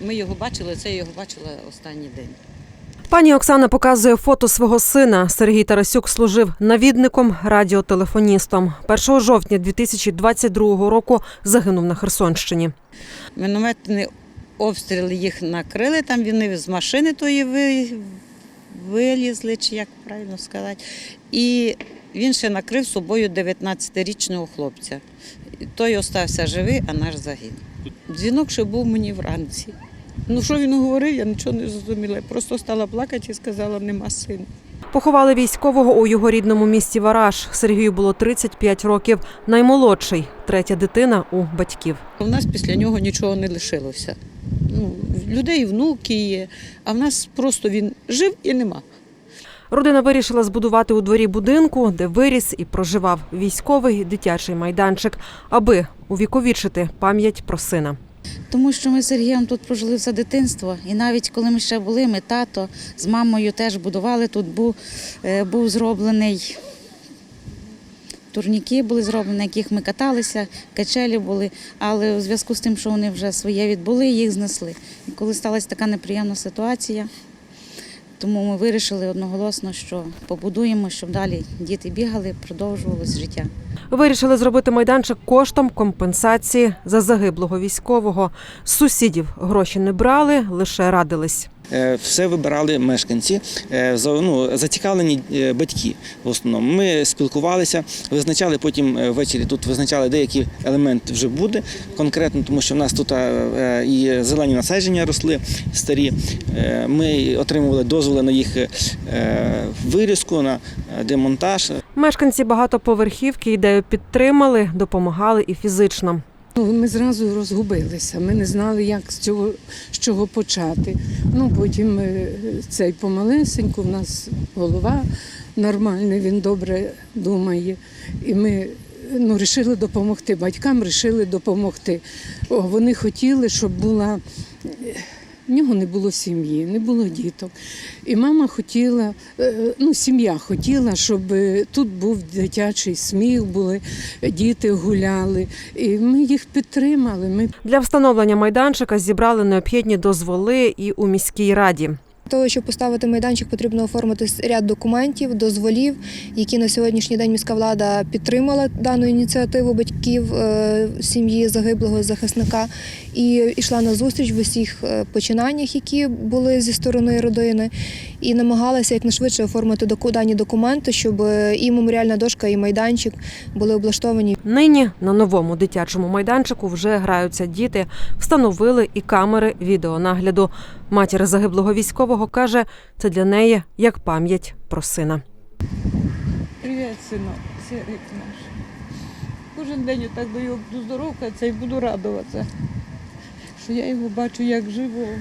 ми його бачили, це я його бачила останній день. Пані Оксана показує фото свого сина. Сергій Тарасюк служив навідником, радіотелефоністом. 1 жовтня 2022 року загинув на Херсонщині. Мінометні обстріли їх накрили, там вони з машини тої вилізли, чи як правильно сказати. І він ще накрив собою 19-річного хлопця. Той остався живий, а наш загинув. Дзвінок ще був мені вранці. Ну, що він говорив, я нічого не зрозуміла. Просто стала плакати і сказала, нема сина. Поховали військового у його рідному місті Вараж. Сергію було 35 років. Наймолодший, третя дитина у батьків. У нас після нього нічого не лишилося. Ну, в людей внуки є, а в нас просто він жив і нема. Родина вирішила збудувати у дворі будинку, де виріс і проживав військовий дитячий майданчик, аби увіковічити пам'ять про сина. Тому що ми з Сергієм тут прожили все дитинство. І навіть коли ми ще були, ми тато з мамою теж будували. Тут був, е, був зроблений турніки були зроблені, на яких ми каталися, качелі були. Але у зв'язку з тим, що вони вже своє відбули, їх знесли. І коли сталася така неприємна ситуація, тому ми вирішили одноголосно, що побудуємо, щоб далі діти бігали, продовжувалось життя. Вирішили зробити майданчик коштом компенсації за загиблого військового. З сусідів гроші не брали, лише радились. Е, Все вибирали мешканці, е, ну, зацікавлені е, батьки в основному. Ми спілкувалися, визначали потім ввечері. Тут визначали деякий елемент вже буде конкретно, тому що в нас тут і зелені насадження росли старі. Ми отримували дозволи на їх вирізку, на демонтаж. Мешканці багатоповерхівки ідею підтримали, допомагали і фізично. Ну, Ми зразу розгубилися. Ми не знали, як з цього з чого почати. Ну потім е, цей помалесеньку, в нас голова нормальний, він добре думає. І ми ну, вирішили допомогти. Батькам вирішили допомогти. О, вони хотіли, щоб була. В нього не було сім'ї, не було діток. І мама хотіла, е, ну, сім'я хотіла, щоб е, тут був дитячий сміх, були діти гуляли. І ми їх підтримали. Ми Для встановлення майданчика зібрали необхідні дозволи і у міській раді. Того, щоб поставити майданчик, потрібно оформити ряд документів, дозволів, які на сьогоднішній день міська влада підтримала дану ініціативу батьків е, сім'ї загиблого захисника і йшла на зустріч в усіх е, починаннях, які були зі сторони родини, і намагалася якнайшвидше оформити дані документи, щоб е, і меморіальна дошка, і майданчик були облаштовані Нині на новому дитячому майданчику вже граються діти, встановили і камери відеонагляду. Матір загиблого військового каже, це для неї як пам'ять про сина. Привіт, синок, сирик наш. Кожен день я так даю буду здоровка, це і буду радуватися, що я його бачу як живого.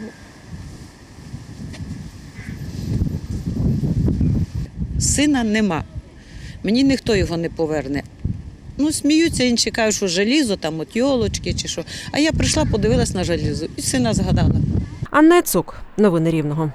Сина нема. Мені ніхто його не поверне. Ну, сміються, інші кажуть, що желізо, там от йолочки чи що. А я прийшла, подивилась на желізо і сина згадала. Анне Цук, новини Рівного.